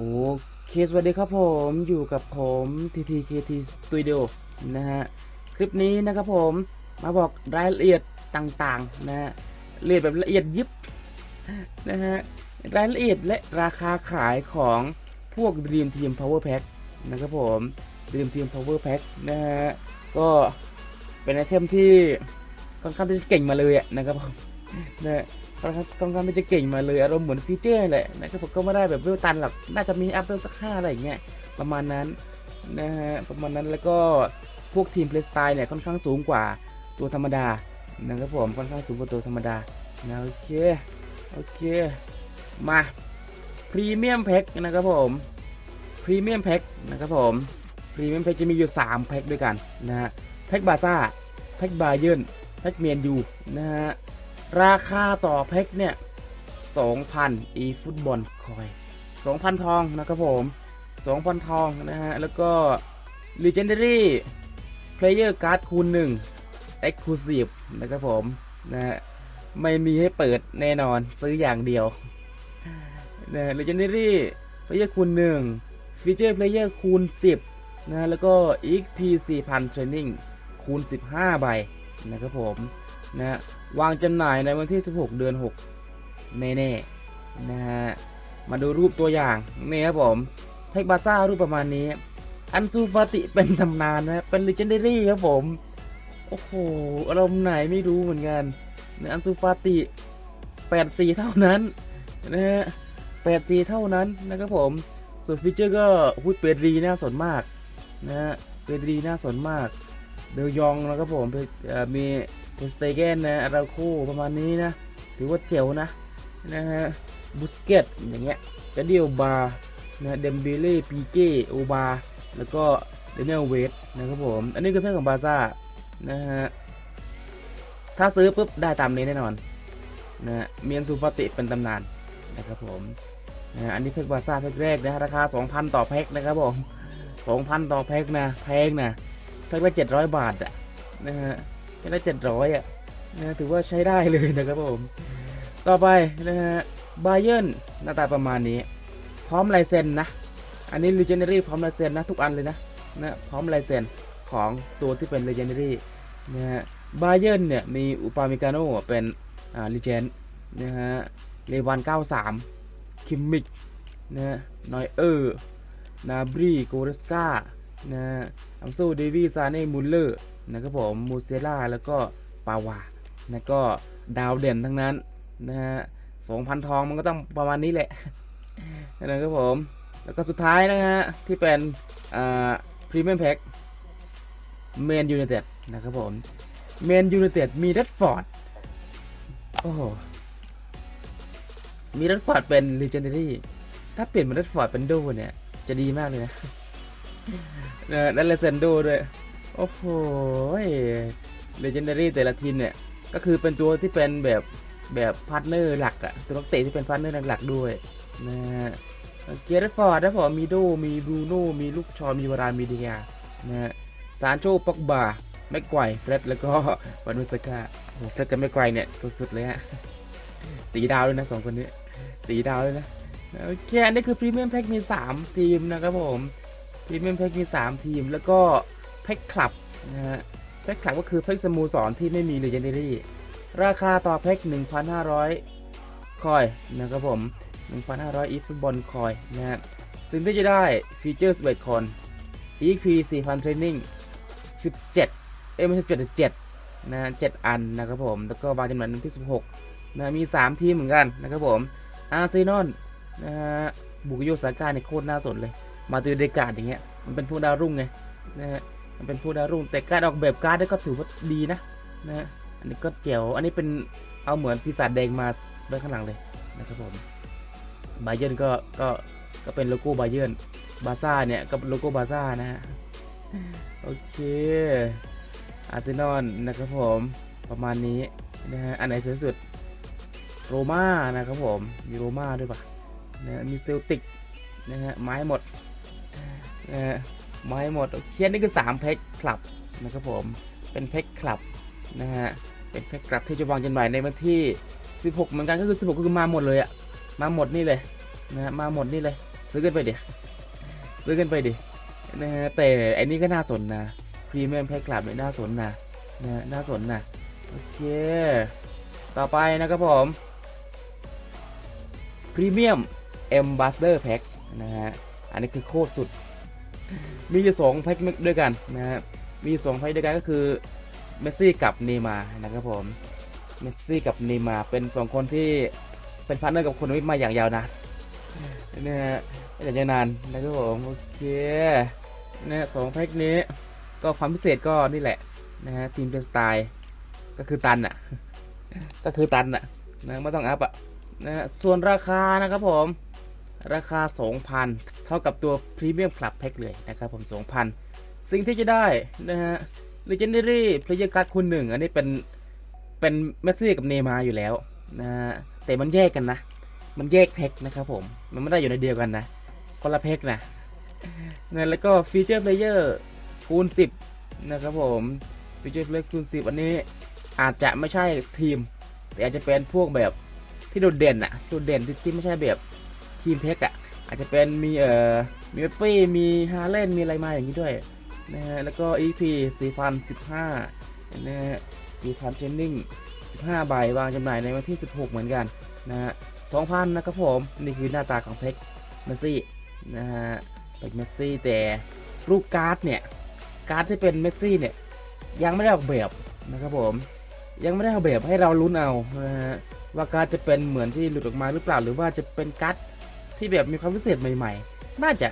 โอเคสวัสดีครับผมอยู่กับผม TTKT Studio นะฮะ คลิปนี้นะครับผมมาบอกรายละเอียดต่างๆนะฮะละเอียดแบบละเอียดยิบนะฮะรายละเอียดและราคาขายของพวก Dream Team Power Pack นะครับผม Dream Team Power Pack นะฮะก็เป็นไอเทมที่ค่อนข้างที่จะเก่งมาเลยอะนะครับผมนะ ฮะค่อนข้างค่อนข้างจะเก่งมาเลยอารมณ์เหมือนฟีเจอร์แหละนะครับผมก็ไม่ได้แบบเวลตันหรอกน่าจะมีอัพเวลสักห้าอะไรอย่างเงี้ยประมาณนั้นนะฮะประมาณนั้นแล้วก็พวกทีมเพลย์สไตล์เนี่ยค่อนข้างสูงกว่าตัวธรรมดานะครับผมค่อนข้างสูงกว่าตัวธรรมดานะโอเคโอเคมาพรีเมียมแพ็คนะครับผมพรีเมียมแพ็คนะครับผมพรีเมียมแพ็คจะมีอยู่ 3 แพ็คด้วยกันนะฮะแพ็คบาซ่าแพ็คบาเยิร์นแพ็คเมียนยูนะฮะ ราคาต่อแพ็คเนี่ย 2,000 e ฟุตบอลคอย 2,000 ทองนะครับผม 2,000 ทองนะฮะ แล้วก็ Legendary Player Card คูณ1 Exclusive นะครับผมนะฮะไม่มีให้เปิดแน่นอนซื้ออย่างเดียวนะ Legendary Player คูณ1 Feature Player คูณ 10 นะ แล้วก็ XP 4,000 Training คูณ 15 ใบนะครับผมนะ วางจำหน่ายในวันที่ 16 เดือน 6 แน่ๆนะฮะ มาดูรูปตัวอย่างนี่ครับผมเทคบาซ่ารูปประมาณนี้ อันซูฟาติเป็นตำนานนะเป็นเลเจนเด a รี่ครับผม โอ้โหอารมณ์ไหนไม่รู้เหมือนกันนะอันซูฟาติ84 เท่านั้นนะฮะ84 เท่านั้นนะครับผม ส่วนฟีเจอร์ก็พูดเปรีน่าสนมากนะฮะเปรีน่าสนมากเบลยองนะครับผมมี เทสเตเกนนะอาราโคประมาณนี้นะ ถือว่าเจ๋วนะนะฮะบุสเกตอย่างเงี้ยกระเดียวบาร์นะเดมเบเล่ปีเก้โอบาแล้วก็เดนเนลเวสนะครับผม อันนี้คือแพ็คของบาซ่านะฮะถ้าซื้อปุ๊บได้ตามนี้แน่นอนนะฮะเมียนซูปาติเป็นตำนานนะครับผมนะฮะอันนี้แพ็คบาซ่าแพ็คแรกนะราคา 2,000 ต่อแพ็คนะครับผม 2,000 ต่อแพ็คนะแพงนะแพ็คละ700 บาทอะนะฮะ แค่ได้เจ็ดร้อยอะนะถือว่าใช้ได้เลยนะครับผม ต่อไปนะฮะบาเย r n นหน้าตาประมาณนี้ พร้อมลายเซ็นนะ อันนี้ Legendary พร้อมลายเซ็นนะ ทุกอันเลยนะนะพร้อมลายเซ็นของตัวที่เป็น Legendary นะฮะบาเย r n นเนี่ย มีอุปามิกาโนเป็นอ่า Legend นะฮะเลวัน93 คิมมิกนะฮะนอยเออร์นาบรีโกเรสกานะฮะอังโซเดวีซาเน่มุลเลอร์ นะครับผมมูเซล่าแล้วก็ปาวานะก็ดาวเด่นทั้งนั้นนะฮะสองพันทองมันก็ต้องประมาณนี้แหละนะครับผม แล้วก็สุดท้ายนะฮะ ที่เป็นอ่าพรีเมียมแพ็กเมนยูไนเต็ดนะครับผมเมนยูไนเต็ดมีดัตฟอร์ดโอ้โหมีดัตฟอร์ดเป็น Legendary ถ้าเปลี่ยนเป็นดัตฟอร์ดเป็นโดเนี่ย จะดีมากเลยนะนะและเลเซนโดด้วย โอ้โหเลเจนดารี่แต่ละทีมเนี่ย ก็คือเป็นตัวที่เป็นแบบแบบพาร์ทเนอร์หลักอะตัวนักเตะที่เป็นพาร์ทเนอร์หลักๆด้วยนะฮะเกียร์ฟอร์ดนะผมมีโดมีบรูโน่มีลูกชอมีวารานมีเดียนะฮะซานโชปอกบาแม็กไกวเฟร็ดแล้วก็วานุสกาโอ้โหเฟร็ดกับแม็กไกวเนี่ยสุดๆเลยฮะสีดาวด้วยนะสองคนนี้สีดาวด้วยนะโอเคอันนี้คือพรีเมียมแพ็กมี 3 ทีมนะครับผมพรีเมียมแพ็กมี 3 ทีมแล้วก็ แพ็กคลับนะฮะแพ็กคลับก็คือแพ็กสมูสรที่ไม่มี Legendary ราคาต่อแพ็ก1,500 คอยนะครับผม 1,500 อีฟุตบอลคอยนะฮะสิ่งที่จะได้ฟีเจอร์11คน EXP 4,000 Training 17 เอ้ยไม่ใช่7 7นะฮะ7อันนะครับผม แล้วก็วางจำนวนวันที่ 16นะมี 3 ทีมเหมือนกันนะครับผมอาร์เซนอลนะฮะบุกโยสาก้าเนี่ยโคตรน่าสนเลย มาตือเดกาดอย่างเงี้ย มันเป็นพวกดาวรุ่งไงนะฮะ มันเป็นพวกดาวรุ่งแต่การออกแบบการ์ดนี่ก็ถือว่าดีนะนะฮะอันนี้ก็เจ๋วอันนี้เป็นเอาเหมือนปีศาจแดงมาไว้ข้างหลังเลยนะครับผมบาเย r n ก็ก็ก็เป็นโลโก้บาเย r n บาซ่าเนี่ยก็โลโก้บาซ่านะฮะโอเคอาร์เซนอลนะครับผมประมาณนี้นะฮะอันไหนสวยสุดโรม่านะครับผมมีโรม่าด้วยปะนะมีเซลติกนะฮะไม้หมดนะฮะ ไม้หมดโอเคนี่คือ3แพ็คคลับนะครับผมเป็นแพ็คคลับนะฮะเป็นแพ็คคลับที่จะวางจำหน่ายในวันที่ 16 เหมือนกันก็คือ 16 ก็คือมาหมดเลยอะมาหมดนี่เลยนะฮะมาหมดนี่เลย ซื้อกันไปดิซื้อกันไปดินะฮะแต่อันนี้ก็น่าสนนะพรีเมียมแพ็คกลับเนี่ยน่าสนนะนะฮะน่าสนนะโอเคต่อไปนะครับผมพรีเมียม Ambassador Pack นะฮะอันนี้คือโคตรสุด มีอยู่สองแพ็คด้วยกันนะฮะมีสองแพ็คด้วยกันก็คือเมสซี่กับเนมานะครับผมเมสซี่กับเนมาเป็นสองคนที่เป็นพาร์ทเนอร์กับคนวิทมาอย่างยาวนานนะฮะอย่างยาวนานนะครับผมโอเคนะฮะสองแพ็คนี้ก็ความพิเศษก็นี่แหละนะฮะทีมเป็นสไตล์ก็คือตันอะก็คือตันอะนะไม่ต้องอัพอะนะฮะส่วนราคานะครับผม ราคา 2,000 เท่ากับตัวพรีเมียมคลับแพ็คเลยนะครับผม2,000 สิ่งที่จะได้นะฮะ Legendary Player Card คุณหนึ่งอันนี้เป็น เป็นเมสซี่กับเนมาอยู่แล้วนะฮะ แต่มันแยกกันนะ มันแยกแพ็คนะครับผม มันไม่ได้อยู่ในเดียวกันนะคนละแพ็คนะนะแล้วก็ฟีเจอร์เพลเยอร์คูณ 10 นะครับผมฟีเจอร์เพลเยอร์คูณ 10 อันนี้อาจจะไม่ใช่ทีม แต่อาจจะเป็นพวกแบบที่โดดเด่นอะโดดเด่นที่ที่ไม่ใช่แบบ ทีมเพกอะอาจจะเป็นมีเอ่อมีเปปี้มีฮาเลนมีอะไรมาอย่างนี้ด้วยนะฮะแล้วก็ EP 4015นะฮะ4,000เจนนิ่ง15 ใบวางจำหน่ายในวันที่ 16 เหมือนกันนะฮะ2,000 นะครับผม นี่คือหน้าตาของเพกเมสซี่นะฮะเพกเมสซี่แต่รูปการ์ดเนี่ย การ์ดที่เป็นเมสซี่เนี่ย ยังไม่ได้ออกแบบนะครับผม ยังไม่ได้ออกแบบให้เราลุ้นเอานะฮะว่าการ์ดจะเป็นเหมือนที่หลุดออกมาหรือเปล่าหรือว่าจะเป็นการ์ด ที่แบบมีความพิเศษใหม่ๆ น่าจะ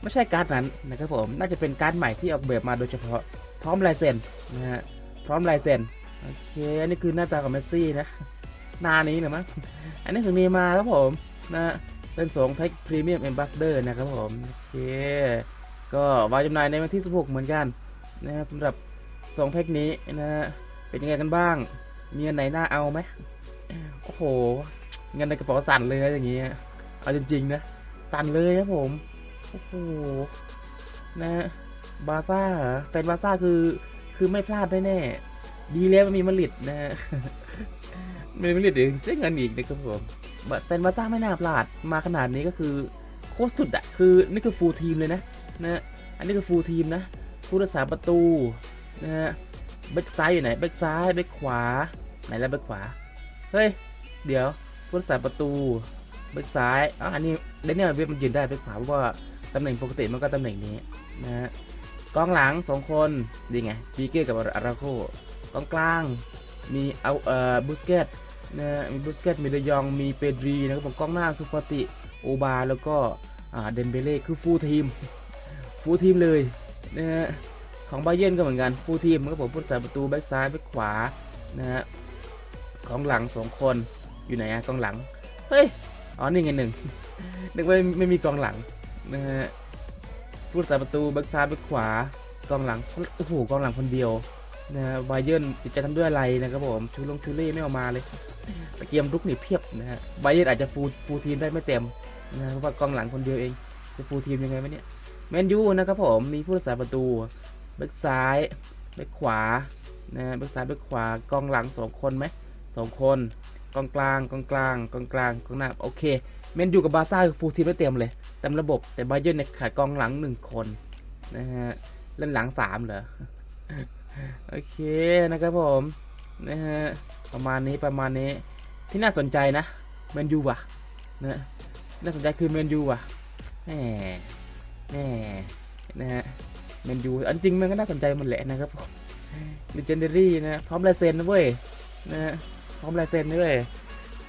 ไม่ใช่การ์ดนั้นนะครับผม น่าจะเป็นการ์ดใหม่ที่ออกแบบมาโดยเฉพาะพร้อมลายเซ็นนะฮะ พร้อมลายเซ็นโอเค อันนี้คือหน้าตาของเมสซี่นะ หน้านี้นะมั้ง อันนี้คือเนมาครับผมนะเป็นสองแพ็คพรีเมียม a อ b บ s สเดอร์นะครับผม โอเค ก็วางจำหน่ายในวันที่ 16 เหมือนกันนะฮะสำหรับสองแพ็คนี้นะฮะ เป็นยังไงกันบ้าง มีอันไหนน่าเอาไหมโอ้โห เงินในกระเป๋าสั่นเลยอย่างเงี้ย เอาจริงๆนะสั่นเลยครับผมโอ้โหนะบาซ่าแฟนบาซ่าคือคือไม่พลาดแน่ๆดีแล้วมันมีมาริดนะฮะมีมาริดเองเสียเงินอีกนะครับผมแฟนบาซ่าไม่น่าพลาดมาขนาดนี้ก็คือโคตรสุดอะคือนี่คือฟูลทีมเลยนะนะอันนี้คือฟูลทีมนะผู้รักษาประตูนะฮะแบ็กซ้ายอยู่ไหนแบ็กซ้ายแบ็กขวาไหนแล้วแบ็กขวาเฮ้ยเดี๋ยวผู้รักษาประตู แบ็กซ้ายอ๋ออันนี้เดนเนียลเว็บมันยืนได้แบ็กขวาเพราะว่าตำแหน่งปกติมันก็ตำแหน่งนี้นะฮะกองหลังสองคนดีไงปีเก้กับอาราโคกองกลางมีเอาเอ่อบุสเกตนะมีบุสเกตมีเดยองมีเปดรีนะครับผมกองหน้าซูปติโอบาแล้วก็อ่าเดนเบเล่คือฟูลทีมฟูลทีมเลยนะฮะของบาเยร์นก็เหมือนกันฟูลทีมครับผมผู้รักษาประตูแบ็กซ้ายแบ็กขวานะฮะกองหลังสองคนอยู่ไหนอะกองหลังเฮ้ย อ๋อนี่ไงหนึ่งนึกว่าไม่มีกองหลังนะฮะผู้รักษาประตูแบ็กซ้ายแบ็กขวากองหลังโอ้โหกองหลังคนเดียวนะฮะบาเยิร์นจิตใจทำด้วยอะไรนะครับผมชูลงชูเล่ไม่ออกมาเลยตะเกียมรุกนี่เพียบนะฮะบาเยิร์นอาจจะฟูฟูทีมได้ไม่เต็มนะเพราะว่ากองหลังคนเดียวเองจะฟูทีมยังไงวะเนี่ยแมนยูนะครับผมมีผู้รักษาประตูแบ็กซ้ายแบ็กขวานะฮะแบ็กซ้ายแบ็กขวากองหลังสองคนไหมสองคน กองกลางกองกลางกองกลางกองหน้าโอเคเมนยูกับบาซ่าฟูลทีมได้เต็มเลยเต็มระบบแต่บาเยิร์เนี่ยขาดกองหลังหนึ่งคนนะฮะเล่นหลังสามเหรอโอเคนะครับผมนะฮะประมาณนี้ประมาณนี้ที่น่าสนใจนะเมนยูว่ะนะน่าสนใจคือเมนยูว่ะแหมแหมนะฮะเมนยูอันจริงมันก็น่าสนใจหมันแหละนะครับผมลิเจนเดอรี่นะพร้อมลายเซ็นนะเว้ยนะฮะ พร้อมลายเซ็นด้วย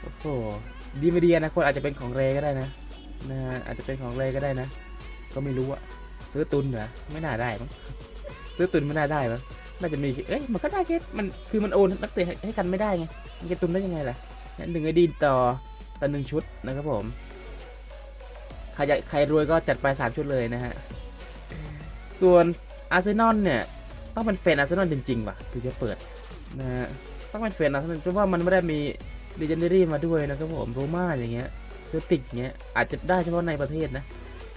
โอ้โหดีไม่ดีนะคนอาจจะเป็นของเรก็ได้นะนะฮะอาจจะเป็นของเรก็ได้นะ ก็ไม่รู้อะซื้อตุนเหรอไม่น่าได้มั้งซื้อตุนไม่น่าได้มั้งน่าจะมีเอ้ยมันก็ได้แค่มันคือมันโอนนักเตะให้กันไม่ได้ไงมันจะตุนได้ยังไงล่ะงั้นหนึ่งไอดีต่อต่อหนึ่งชุดนะครับผมใครใครรวยก็จัดไปสามชุดเลยนะฮะ ส่วนอาร์เซนอลเนี่ย ต้องเป็นแฟนอาร์เซนอลจริงๆว่ะถึงจะเปิดนะฮะ ต้องเป็นเฟนนะเพราะว่ามันไม่ได้มี l ีเจน d ด r y มาด้วยนะครับผมโรม่าอย่างเงี้ยเซติกเงี้ยอาจจะได้เฉพาะในประเทศนะ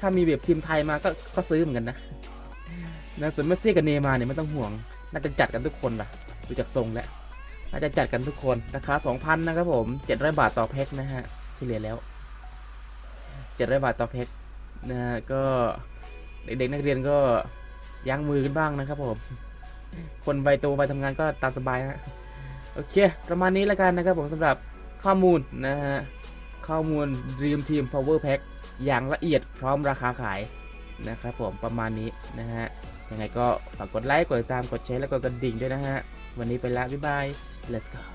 ถ้ามีแบบทีมไทยมาก็ก็ซื้อเหมือนกันนะนะส่วนเมสซี่กับเนมาเนี่ยไม่ต้องห่วง น่าจะจัดกันทุกคนล่ะดูจากทรงแล้วน่าจะจัดกันทุกคนราคา2,000นะครับผม700บาทต่อแพ็คนะฮะเฉลี่ยแล้ว700บาทต่อแพ็คนะฮะก็เด็กๆนักเรียนก็ยั้งมือกันบ้างนะครับผม คนใบโตใบทำงานก็ตามสบายฮะ โอเค ประมาณนี้แล้วกันนะครับผมสำหรับข้อมูลนะฮะ ข้อมูล Dream Team Power Pack อย่างละเอียดพร้อมราคาขายนะครับผมประมาณนี้นะฮะ ยังไงก็ฝากกดไลค์ กดติดตาม กดแชร์ และกดกระดิ่งด้วยนะฮะ วันนี้ไปละ บ๊ายบาย let's go